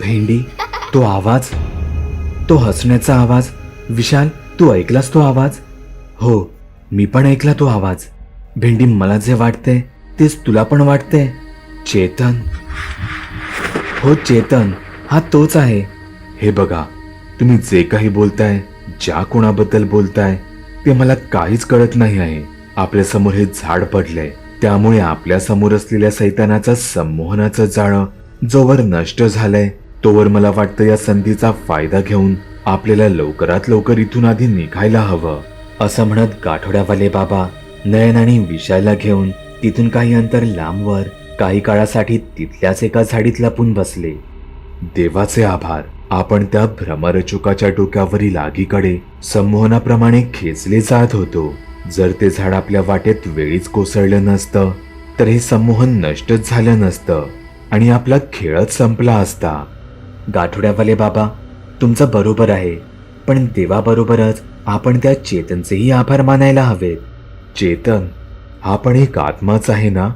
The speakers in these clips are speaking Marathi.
भेंडी तो आवाज तो हसण्याचा आवाज. विशाल तू ऐकलास तो आवाज? हो मी पण ऐकला तो आवाज. भेंडी मला जे वाटते तेच तुला पण वाटते. चेतन. हो चेतन हा तोच आहे. हे बघा तुम्ही जे काही बोलताय ज्या कोणाबद्दल बोलताय ते मला काहीच कळत नाही आहे. आपल्यासमोर हे झाड पडलंय. त्यामुळे आपल्यासमोर असलेल्या सैतानाचं संमोहनाचं जाळं जोवर नष्ट झालंय. तोवर मला वाटतं या संधीचा फायदा घेऊन आपल्याला लवकरात लवकर इथून आधी निघायला हवं. असं म्हणत गाठोड्यावाले बाबा नयन आणि विशालला घेऊन तिथून काही अंतर लांबवर काही काळासाठी तिथल्याच एका झाडीत लपून बसले. देवाचे आभार. आपण त्या भ्रमरचुकाच्या डोक्यावरील आगीकडे संमोहनाप्रमाणे खेचले जात होतो. जर ते झाड आपल्या वाटेत वेळीच कोसळलं नसतं तर हे संमोहन नष्टच झालं नसतं आणि आपला खेळच संपला असता. गाठोड्यावाले बाबा तुमचं बरोबर आहे पण देवाबरोबरच आपण त्या चेतनचेही आभार मानायला हवेत. चेतन हा पण एक आत्माच आहे ना?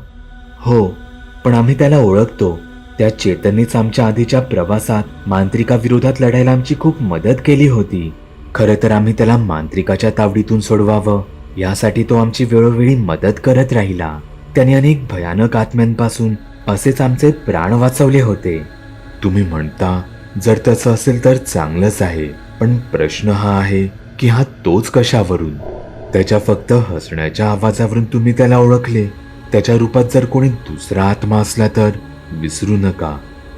हो पण आम्ही त्याला ओळखतो. त्या चेतननेच आमच्या आधीच्या प्रवासात मांत्रिकाविरोधात लढायला आमची खूप मदत केली होती. खरं तर आम्ही त्याला मांत्रिकाच्या तावडीतून सोडवावं यासाठी तो आमची वेळोवेळी मदत करत राहिला. त्याने अनेक भयानक आत्म्यांपासून असेच आमचे प्राण वाचवले होते. तुम्ही म्हणता जर तसं असेल तर चांगलंच आहे पण प्रश्न हा आहे की हा तोच कशावरून? त्याच्या फक्त हसण्याच्या आवाजावरून तुम्ही त्याला ओळखले. त्याच्या रूपात जर कोणी दुसरा आत्मा असला तर विसरू नका.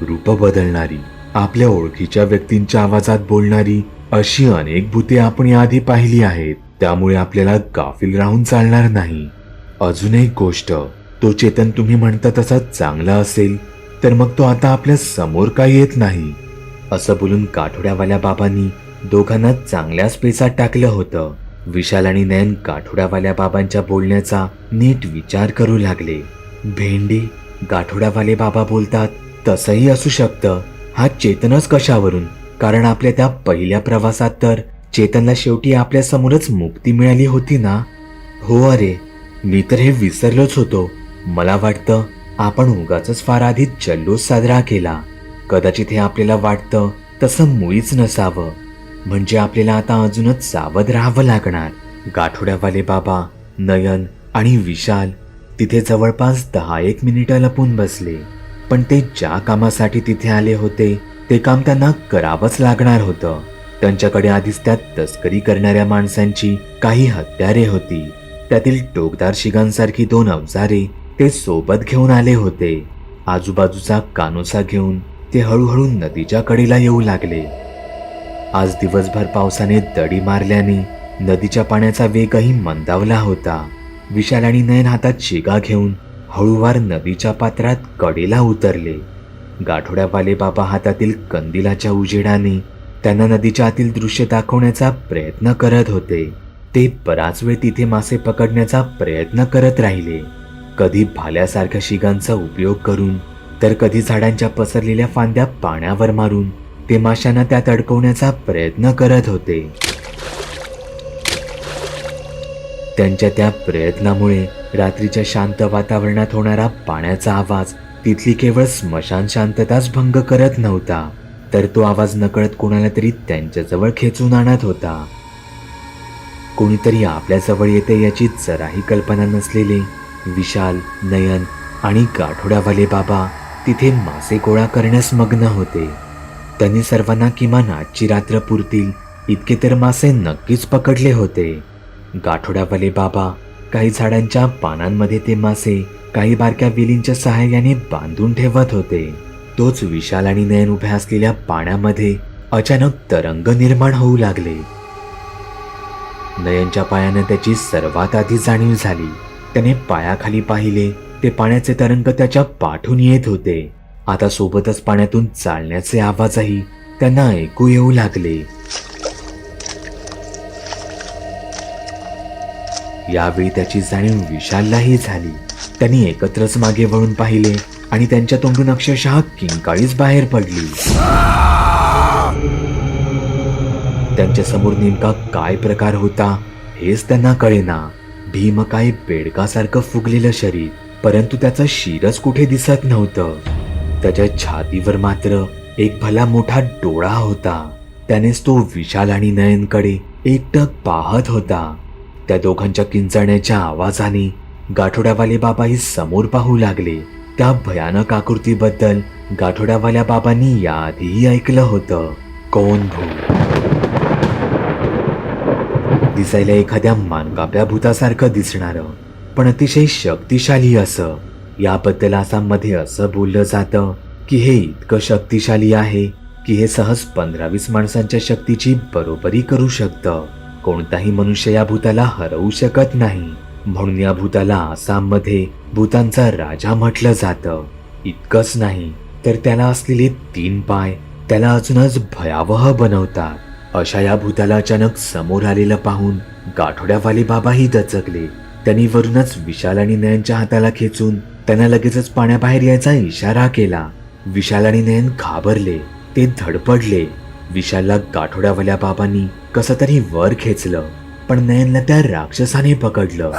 रूप बदलणारी आपल्या ओळखीच्या व्यक्तींच्या आवाजात बोलणारी अशी अनेक भूते आपण याआधी पाहिली आहेत. त्यामुळे आपल्याला गाफील राहून चालणार नाही. अजून एक गोष्ट तो चेतन तुम्ही म्हणता तसा चांगला असेल तर मग तो आता आपल्यासमोर का येत नाही. असं बोलून काठोड्यावाल्या बाबांनी दोघांना चांगल्याच पेचात टाकलं होतं. विशाल आणि नयन गाठोड्यावाल्या बाबांच्या बोलण्याचा नीट विचार करू लागले. भेंडी गाठोड्यावाले बाबा बोलतात तसंही असू शकतं. हा चेतनच कशावरून? कारण आपल्या त्या पहिल्या प्रवासात तर चेतनला शेवटी आपल्या समोरच मुक्ती मिळाली होती ना? हो अरे मी तर हे विसरलोच होतो. मला वाटतं आपण उगाच फार आधी जल्लोष साजरा केला. कदाचित हे आपल्याला वाटतं तसं मुळीच नसावं. म्हणजे आपल्याला आता अजूनच सावध राहावं लागणार. गाठोड्यावाले बाबा नयन आणि विशाल तिथे जवळपास दहा एक मिनिटं लपून बसले. पण ते ज्या कामासाठी तिथे आले होते ते काम त्यांना करावंच लागणार होतं. त्यांच्याकडे आधीच त्या तस्करी करणाऱ्या माणसांची काही हत्यारे होती. त्यातील टोकदार शिगांसारखी दोन अवजारे ते सोबत घेऊन आले होते. आजूबाजूचा कानोसा घेऊन ते हळूहळू नदीच्या कडेला येऊ लागले. आज दिवसभर पावसाने दडी मारल्याने नदीच्या पाण्याचा वेगही मंदावला होता. विशाल आणि नयन हातात शिगा घेऊन हळूवार नदीच्या पात्रात कडेला उतरले. गाठोड्यावाले बाबा हातातील कंदिलाच्या उजेडाने त्यांना नदीच्या आतील दृश्य दाखवण्याचा प्रयत्न करत होते. ते बराच वेळ तिथे मासे पकडण्याचा प्रयत्न करत राहिले. कधी भाल्यासारख्या शिगांचा उपयोग करून तर कधी झाडांच्या पसरलेल्या फांद्या पाण्यावर मारून ते माशांना त्यात अडकवण्याचा प्रयत्न करत होते. त्यांच्या त्या प्रयत्नामुळे रात्रीच्या शांत वातावरणात होणारा पाण्याचा आवाज तिथली केवळ स्मशान शांतताच भंग करत नव्हता तर तो आवाज नकळत कोणाला तरी त्यांच्याजवळ खेचून आणत होता. कोणीतरी आपल्याजवळ येते याची जराही कल्पना नसलेले विशाल नयन आणि गाठोड्यावाले बाबा तिथे मासे गोळा करण्यास मग्न होते. त्यांनी सर्वांना किमान आजची रात्र पुरतील इतके तर मासे नक्कीच पकडले होते. गाठोड्यावाले बाबा काही झाडांच्या पानांमध्ये ते मासे काही बारक्या वेलींच्या सहाय्याने बांधून ठेवत होते. तोच विशाल आणि नयन उभ्या असलेल्या पाण्यामध्ये अचानक तरंग निर्माण होऊ लागले. नयनच्या पायानं त्याची सर्वात आधी जाणीव झाली. त्याने पायाखाली पाहिले. ते पाण्याचे तरंग त्याच्या पाठून येत होते. आता सोबतच पाण्यातून चालण्याचे आवाजही त्यांना ऐकू येऊ लागले. यावेळी त्याची जाणीव विशाललाही झाली. त्यांनी एकत्रच मागे वळून पाहिले आणि त्यांच्या तोंडून अक्षरशः किंकाळीच बाहेर पडली. त्यांच्यासमोर नेमका काय प्रकार होता हेच त्यांना कळेना. भीम काय बेडकासारखं फुगलेलं शरीर परंतु त्याचं शिरच कुठे दिसत नव्हतं. त्याच्या छातीवर मात्र एक भला मोठा डोळा होता. त्यानेच तो विशाल आणि नयनकडे एकटक पाहत होता. त्या दोघांच्या किंचण्याच्या आवाजाने गाठोड्यावाले बाबाही समोर पाहू लागले. त्या भयानक आकृतीबद्दल गाठोड्यावाल्या बाबांनी याआधीही ऐकलं होतं. कोण भू दिसायला एखाद्या मानकाप्या भूतासारखं दिसणारं पण अतिशय शक्तिशाली असं. याबद्दल आसाममध्ये असं बोललं जातं की हे इतकं शक्तिशाली आहे की हे सहज पंधरा वीस माणसांच्या शक्तीची बरोबरी करू शकतं. कोणताही मनुष्य या भूताला हरवू शकत नाही. म्हणून या भूताला आसाममध्ये भूतांचा राजा म्हटलं जातं. इतकंच नाही तर त्याला असलेले तीन पाय त्याला अजूनच भयावह बनवतात. अशा या भूताला अचानक समोर आलेलं पाहून गाठोड्यावाले बाबाही दचकले. त्यांनी वरूनच विशाल आणि नयनच्या हाताला खेचून त्यांना लगेचच पाण्याबाहेर यायचा इशारा केला. विशाल आणि नयन घाबरले. ते धडपडले. विशालला गाठोड्यावाल्या बाबांनी कसं तरी वर खेचलं. पण नयनला त्या राक्षसाने पकडलं.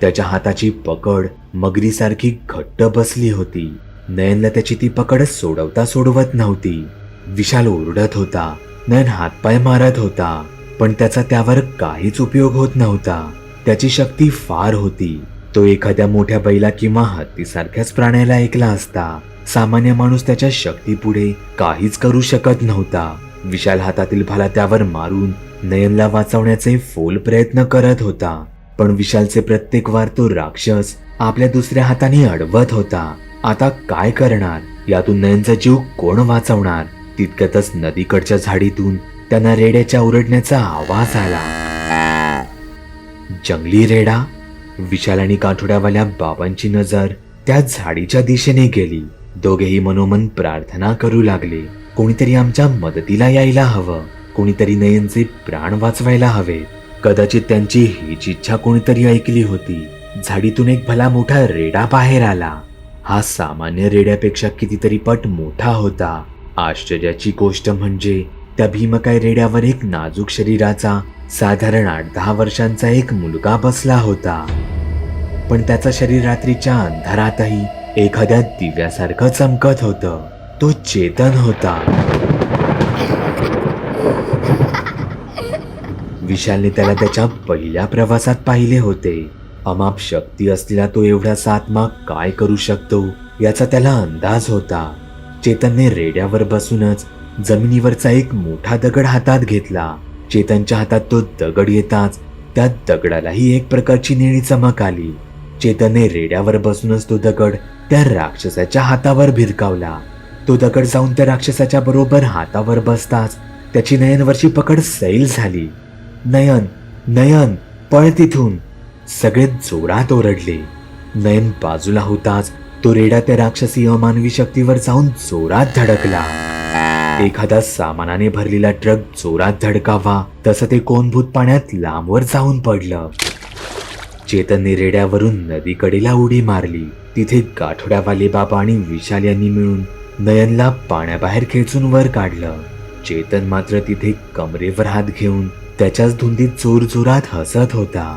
त्याच्या हाताची पकड मगरीसारखी घट्ट बसली होती. नयनला त्याची ती पकड सोडवता सोडवत नव्हती. विशाल ओरडत होता. नयन हातपाय मारत होता पण त्याचा त्यावर काहीच उपयोग होत नव्हता. त्याची शक्ती फार होती. तो एखाद्या मोठ्या बैला किंवा हत्तीसारख्याच प्राण्याला ऐकला असता. सामान्य माणूस त्याच्या शक्तीपुढे काहीच करू शकत नव्हता. विशाल हातातील भाला त्यावर मारून नयनला वाचवण्याचे फोल प्रयत्न करत होता. पण विशालचे प्रत्येक वार तो राक्षस आपल्या दुसऱ्या हाताने अडवत होता. आता काय करणार? यातून नयनचा जीव कोण वाचवणार? तितक्यातच नदीकडच्या झाडीतून त्यांना रेड्याच्या ओरडण्याचा आवाज आला. जंगली रेडा विशाल आणि काठोड्यावाल्या बाबांची नजर त्या झाडीच्या दिशेने गेली. दोघेही मनोमन प्रार्थना करू लागले. कोणीतरी आमच्या मदतीला यायला हवं. कोणीतरी नयनचे प्राण वाचवायला हवे. कदाचित त्यांची हीच इच्छा कोणीतरी ऐकली होती. झाडीतून एक भला मोठा रेडा बाहेर आला. हा सामान्य रेड्यापेक्षा कितीतरी पट मोठा होता. आश्चर्याची गोष्ट म्हणजे त्या भीमकाय रेड्यावर एक नाजूक शरीराचा साधारण आठ दहा वर्षांचा एक मुलगा बसला होता. पण त्याचं शरीर रात्रीच्या अंधारातही एखाद्या दिव्यासारखं चमकत होतं. तो चेतन होता. विशालने त्याला त्याच्या पहिल्या प्रवासात पाहिले होते. अमाप शक्ती असलेला तो एवढा आत्मा काय करू शकतो याचा त्याला अंदाज होता. चेतनने रेड्यावर बसूनच जमिनीवरचा एक मोठा दगड हातात घेतला. चेतनच्या हातात तो दगड येताच त्या दगडालाही एक प्रकारची निळी चमक आली. चेतनने रेड्यावर बसूनच तो दगड त्या राक्षसाच्या हातावर भिरकावला. तो दगड जाऊन त्या राक्षसाच्या बरोबर हातावर बसताच त्याची नयनवरची पकड सैल झाली. नयन नयन पळ तिथून. सगळे जोरात ओरडले. नयन बाजूला होताच तो रेडा त्या राक्षसी अमानवी शक्तीवर जाऊन जोरात धडकला. एखादा सामानाने भरलेला ट्रक जोरात धडकावा तसं ते कोणभूत पाण्यात लांबवर जाऊन पडलं. चेतनने रेड्यावरून नदीकडेला उडी मारली. तिथे गाठोड्यावाले बाबा आणि विशाल यांनी मिळून नयनला पाण्याबाहेर खेचून वर काढलं. चेतन मात्र तिथे कमरेवर हात घेऊन त्याच्याच धुंदीत जोर जोरात हसत होता.